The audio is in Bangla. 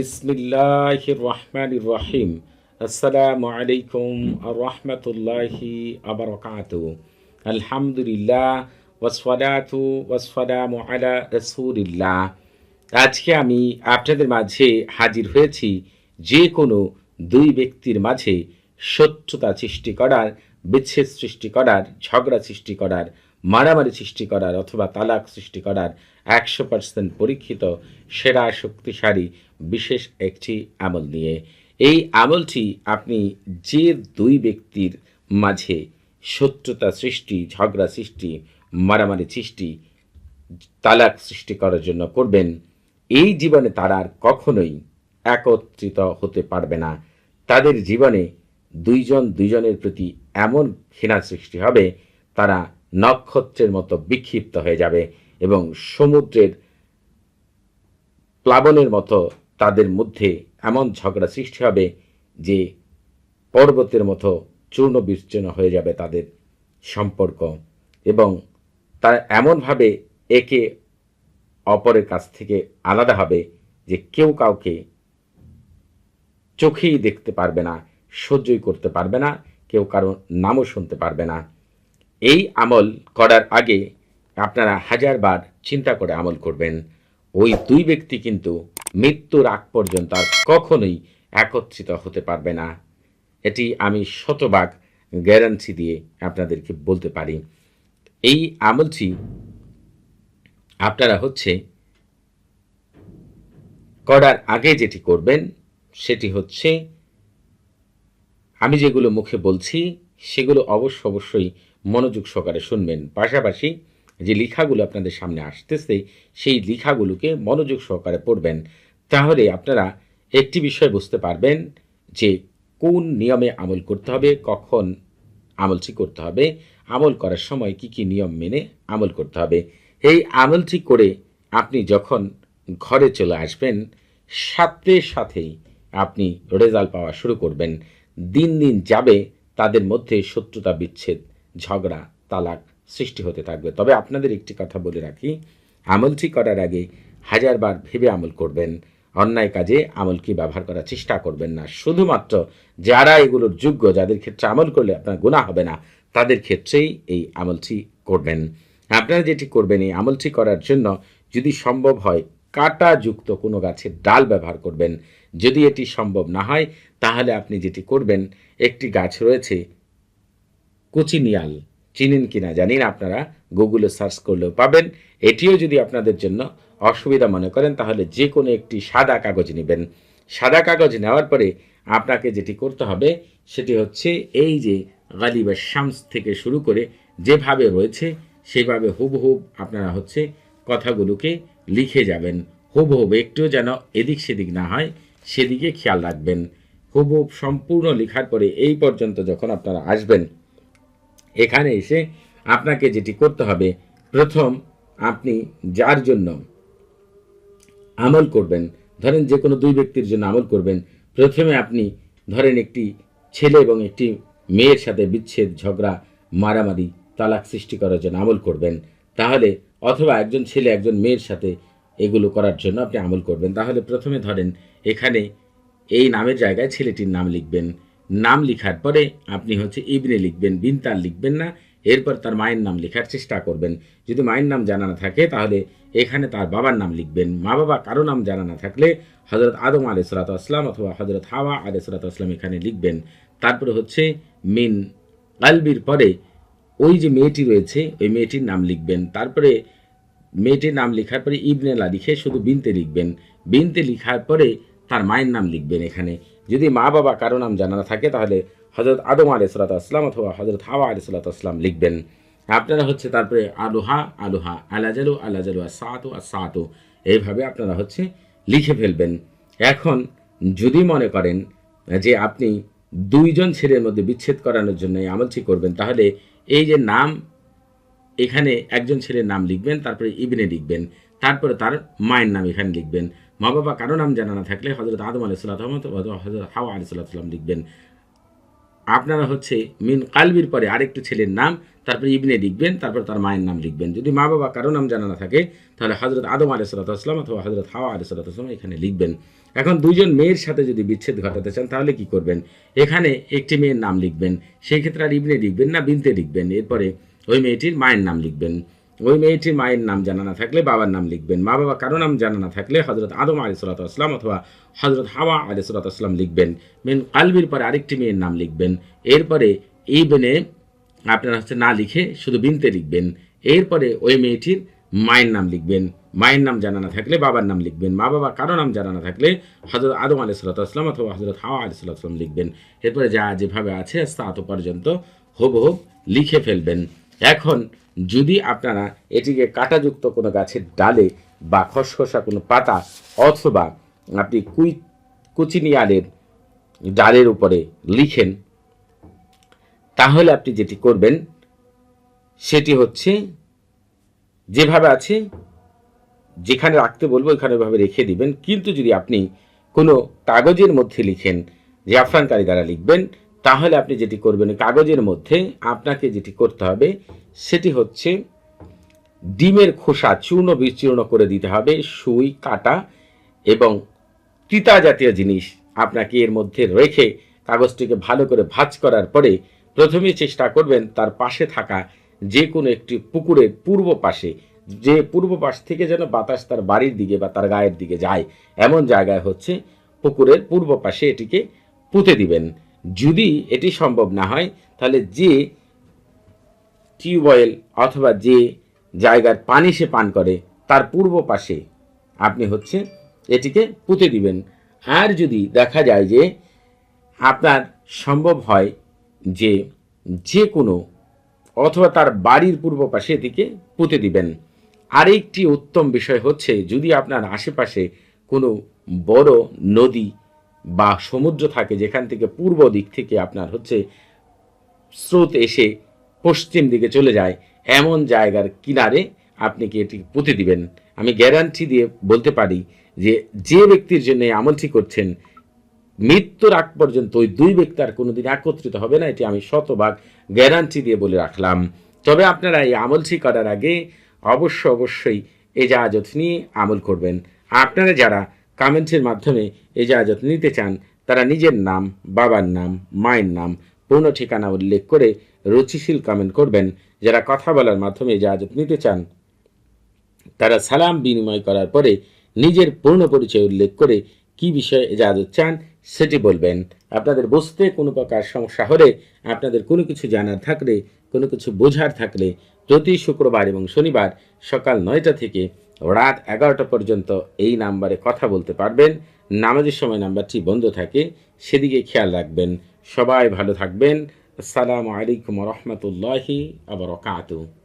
বিসমিল্লাহ রহমান রহিম আসসালামু আলাইকুম রহমতুল্লাহি আবরকাত আলহামদুলিল্লাহ ওয়াসফালাতু ওয়াসফালামু আলা রসুলিল্লাহ আজকে আমি আপনাদের মাঝে হাজির হয়েছি যে কোনো দুই ব্যক্তির মাঝে শত্রুতা সৃষ্টি করার বিচ্ছেদ সৃষ্টি করার, ঝগড়া সৃষ্টি করার, মারামারি সৃষ্টি করার অথবা তালাক সৃষ্টি করার একশো পার্সেন্ট পরীক্ষিত, সেরা, শক্তিশালী, বিশেষ একটি আমল নিয়ে। এই আমলটি আপনি যে দুই ব্যক্তির মাঝে শত্রুতা সৃষ্টি, ঝগড়া সৃষ্টি, মারামারি সৃষ্টি, তালাক সৃষ্টি করার জন্য করবেন, এই জীবনে তারা আর কখনোই একত্রিত হতে পারবে না। তাদের জীবনে দুইজন দুইজনের প্রতি এমন ঘৃণা সৃষ্টি হবে, তারা নক্ষত্রের মতো বিক্ষিপ্ত হয়ে যাবে এবং সমুদ্রের প্লাবনের মতো তাদের মধ্যে এমন ঝগড়া সৃষ্টি হবে যে পর্বতের মতো চূর্ণ বিচ্ছিন্ন হয়ে যাবে তাদের সম্পর্ক এবং তারা এমনভাবে একে অপরের কাছ থেকে আলাদা হবে যে কেউ কাউকে চোখেই দেখতে পারবে না, সহ্যই করতে পারবে না। কেউ কারও নামও শুনতে পারবে না। এই আমল করার আগে আপনারা হাজারবার চিন্তা করে আমল করবেন। ওই দুই ব্যক্তি কিন্তু মৃত্যুর আগ পর্যন্ত আর কখনোই একত্রিত হতে পারবে না। এটি আমি শতভাগ গ্যারান্টি দিয়ে আপনাদেরকে বলতে পারি। এই আমলটি আপনারা হচ্ছে করার আগে যেটি করবেন, সেটি হচ্ছে আমি যেগুলো মুখে বলছি, সেগুলো অবশ্য অবশ্যই মনোযোগ সহকারে শুনবেন। পাশাপাশি যে লেখাগুলো আপনাদের সামনে আসতেছে, সেই লেখাগুলোকে মনোযোগ সহকারে পড়বেন। তাহলে আপনারা একটি বিষয় বুঝতে পারবেন যে কোন নিয়মে আমল করতে হবে, কখন আমলটি করতে হবে, আমল করার সময় কি কি নিয়ম মেনে আমল করতে হবে। এই আমলটি করে আপনি যখন ঘরে চলে আসবেন, সাথে সাথেই আপনি রেজাল্ট পাওয়া শুরু করবেন। দিন দিন যাবে, তাদের মধ্যে শত্রুতা, বিচ্ছেদ, ঝগড়া, তালাক সৃষ্টি হতে থাকবে। তবে আপনাদের একটি কথা বলে রাখি, আমলটি করার আগে হাজারবার ভেবে আমল করবেন। অন্যায় কাজে আমলকে ব্যবহার করার চেষ্টা করবেন না। শুধুমাত্র যারা এগুলোর যোগ্য, যাদের ক্ষেত্রে আমল করলে আপনার গুণা হবে না, তাদের ক্ষেত্রেই এই আমলটি করবেন। আপনারা যেটি করবেন, এই আমলটি করার জন্য যদি সম্ভব হয় কাঁটাযুক্ত কোনো গাছের ডাল ব্যবহার করবেন। যদি এটি সম্ভব না হয়, তাহলে আপনি যেটি করবেন, একটি গাছ রয়েছে কুচিনিয়াল চিনেন কিনা জানি না আপনারা গুগলে সার্চ করলেও পাবেন। এটিও যদি আপনাদের জন্য অসুবিধা মনে করেন, তাহলে যে কোনো একটি সাদা কাগজ নেবেন। সাদা কাগজ নেওয়ার পরে আপনাকে যেটি করতে হবে, সেটি হচ্ছে এই যে গালিবা শামস থেকে শুরু করে যেভাবে রয়েছে, সেভাবে হুবহুব আপনারা হচ্ছে কথাগুলোকে লিখে যাবেন। হুবহুব একটু যেন এদিক সেদিক না হয়, সেদিকে খেয়াল রাখবেন। হুবহুব সম্পূর্ণ লেখার পরে এই পর্যন্ত যখন আপনারা আসবেন, এখানে এসে আপনাকে যেটি করতে হবে, প্রথম আপনি যার জন্য আমল করবেন, ধরেন যে কোনো দুই ব্যক্তির জন্য আমল করবেন, প্রথমে আপনি ধরেন একটি ছেলে এবং একটি মেয়ের সাথে বিচ্ছেদ, ঝগড়া, মারামারি, তালাক সৃষ্টি করার জন্য আমল করবেন। তাহলে অথবা একজন ছেলে, একজন মেয়ের সাথে এগুলো করার জন্য আপনি আমল করবেন। তাহলে প্রথমে ধরেন এখানে এই নামের জায়গায় ছেলেটির নাম লিখবেন। নাম লিখার পরে আপনি হচ্ছে ইবনে লিখবেন বিনতার লিখবেন না, এরপর তার মায়ের নাম লেখার চেষ্টা করবেন। যদি মায়ের নাম জানা না থাকে, তাহলে এখানে তার বাবার নাম লিখবেন। মা বাবা কারও নাম জানা না থাকলে হজরত আদম আলি আসলাম অথবা হজরত হাওয়া আলি আসলাম এখানে লিখবেন। তারপরে হচ্ছে মিন আলবির পরে ওই যে মেয়েটি রয়েছে, ওই মেয়েটির নাম লিখবেন। তারপরে মেয়েটির নাম লেখার পরে ইবনেলা লিখে শুধু বিনতে লিখবেন। বিনতে লিখার পরে তার মায়ের নাম লিখবেন এখানে। যদি মা বাবা কারও নাম জানা থাকে, তাহলে হজরত আদম আলি আসলাম অথবা হজরত হাওয়া আলি আসলাম লিখবেন। আপনারা হচ্ছে তারপরে আলুহা আলুহা, আলাজালু আলাজালু, আসাতু আসাতু, এইভাবে আপনারা হচ্ছে লিখে ফেলবেন। এখন যদি মনে করেন যে আপনি দুইজন ছেলের মধ্যে বিচ্ছেদ করানোর জন্য আমলটি করবেন, তাহলে এই যে নাম, এখানে একজন ছেলের নাম লিখবেন, তারপরে ইবনে লিখবেন, তারপরে তার মায়ের নাম এখানে লিখবেন। মা বাবা কারও নাম জানা না থাকলে হজরত আদম আলি সাল্লাহ হজরত হাওয়া আলি সাল্লাম লিখবেন। আপনারা হচ্ছে মিন কালবির পরে আরেকটি ছেলের নাম, তারপরে ইবনে লিখবেন, তারপর তার মায়ের নাম লিখবেন। যদি মা বাবা কারও নাম জানা না থাকে, তাহলে হজরত আদম আলিসাল্লাম অথবা হজরত হাওয়া আলিসাল্লাম এখানে লিখবেন। এখন দুজন মেয়ের সাথে যদি বিচ্ছেদ ঘটাতে চান, তাহলে কি করবেন? এখানে একটি মেয়ের নাম লিখবেন। সেই ক্ষেত্রে আর ইবনে লিখবেন না, বিনতে লিখবেন। এরপরে ওই মেয়েটির মায়ের নাম লিখবেন। ওই মেয়েটির মায়ের নাম জানা না থাকলে বাবার নাম লিখবেন। মা বাবা কারও নাম জানা না থাকলে হজরত আদম আলি আসলাম অথবা হজরত হাওয়া আলি সাল্লাতাম লিখবেন। মেন কালবির পরে আরেকটি মেয়ের নাম লিখবেন। এরপরে এই বেনে আপনারা হচ্ছে না লিখে শুধু বিনতে লিখবেন। এরপরে ওই মেয়েটির মায়ের নাম লিখবেন। মায়ের নাম জানা না থাকলে বাবার নাম লিখবেন। মা বাবা কারও নাম জানা না থাকলে হজরত আদম আলি সাল্লাতাম অথবা হজরত হাওয়া আলি সাল্লাতাম লিখবেন। এরপরে যা যেভাবে আছে স্থাত পর্যন্ত হুব হুব লিখে ফেলবেন। এখন যদি আপনারা এটিকে কাঁটাযুক্ত কোনো গাছের ডালে বা খসখসা কোনো পাতা অথবা আপনি কুই, কুচিনিয়ালের ডালের উপরে লিখেন, তাহলে আপনি যেটি করবেন, সেটি হচ্ছে যেভাবে আছে, যেখানে রাখতে বলব ওইখানে ওইভাবে রেখে দিবেন। কিন্তু যদি আপনি কোনো কাগজের মধ্যে লিখেন জাফরানকারী দ্বারা লিখবেন তাহলে আপনি যেটি করবেন কাগজের মধ্যে আপনাকে যেটি করতে হবে, সেটি হচ্ছে ডিমের খোসা চূর্ণ বিচূর্ণ করে দিতে হবে, সুই, কাটা এবং তিতা জাতীয় জিনিস আপনাকে এর মধ্যে রেখে কাগজটিকে ভালো করে ভাঁজ করার পরে প্রথমে চেষ্টা করবেন তার পাশে থাকা যে কোনো একটি পুকুরের পূর্ব পাশে, যে পূর্ব পাশ থেকে যেন বাতাস তার বাড়ির দিকে বা তার গায়ের দিকে যায়, এমন জায়গায় হচ্ছে পুকুরের পূর্ব পাশে এটিকে পুঁতে দিবেন। যদি এটি সম্ভব না হয়, তাহলে যে টিউবওয়েল অথবা যে জায়গার পানি সে পান করে, তার পূর্ব পাশে আপনি হচ্ছে এটিকে পুঁতে দিবেন। আর যদি দেখা যায় যে আপনার সম্ভব হয় যে যে কোনো অথবা তার বাড়ির পূর্ব পাশে এটিকে পুঁতে দিবেন। আরেকটি উত্তম বিষয় হচ্ছে, যদি আপনার আশেপাশে কোনো বড় নদী বা সমুদ্র থাকে যেখান থেকে পূর্ব দিক থেকে আপনার হচ্ছে স্রোত এসে পশ্চিম দিকে চলে যায়, এমন জায়গার কিনারে আপনি কি এটি পুঁতে দিবেন? আমি গ্যারান্টি দিয়ে বলতে পারি যে যে ব্যক্তির জন্য আমলটি করছেন, মৃত্যুর আগ পর্যন্ত ওই দুই ব্যক্তি আর কোনোদিন একত্রিত হবে না, এটি আমি শতভাগ গ্যারান্টি দিয়ে বলে রাখলাম। তবে আপনারা এই আমলটি করার আগে অবশ্য অবশ্যই এজাজত নিয়ে আমল করবেন। আপনারা যারা কমেন্টের মাধ্যমে এজাজত নিতে চান, তারা নিজের নাম, বাবার নাম, মায়ের নাম, পূর্ণ ঠিকানা উল্লেখ করে রুচিশীল কমেন্ট করবেন। যারা কথা বলার মাধ্যমে এজাজত নিতে চান, তারা সালাম বিনিময় করার পরে নিজের পূর্ণ পরিচয় উল্লেখ করে কি বিষয়ে এজাজত চান সেটি বলবেন। আপনাদের বুঝতে কোনো প্রকার সমস্যা হলে, আপনাদের কোনো কিছু জানার থাকলে, কোনো কিছু বোঝার থাকলে, প্রতি শুক্রবার এবং শনিবার সকাল নয়টা থেকে রাত এগারোটা পর্যন্ত এই নাম্বারে কথা বলতে পারবেন। নামাজের সময় নাম্বারটি বন্ধ থাকে। সেদিকে খেয়াল রাখবেন। সবাই ভালো থাকবেন। আসসালামু আলাইকুম রহমতুল্লাহি আবরকাতুহ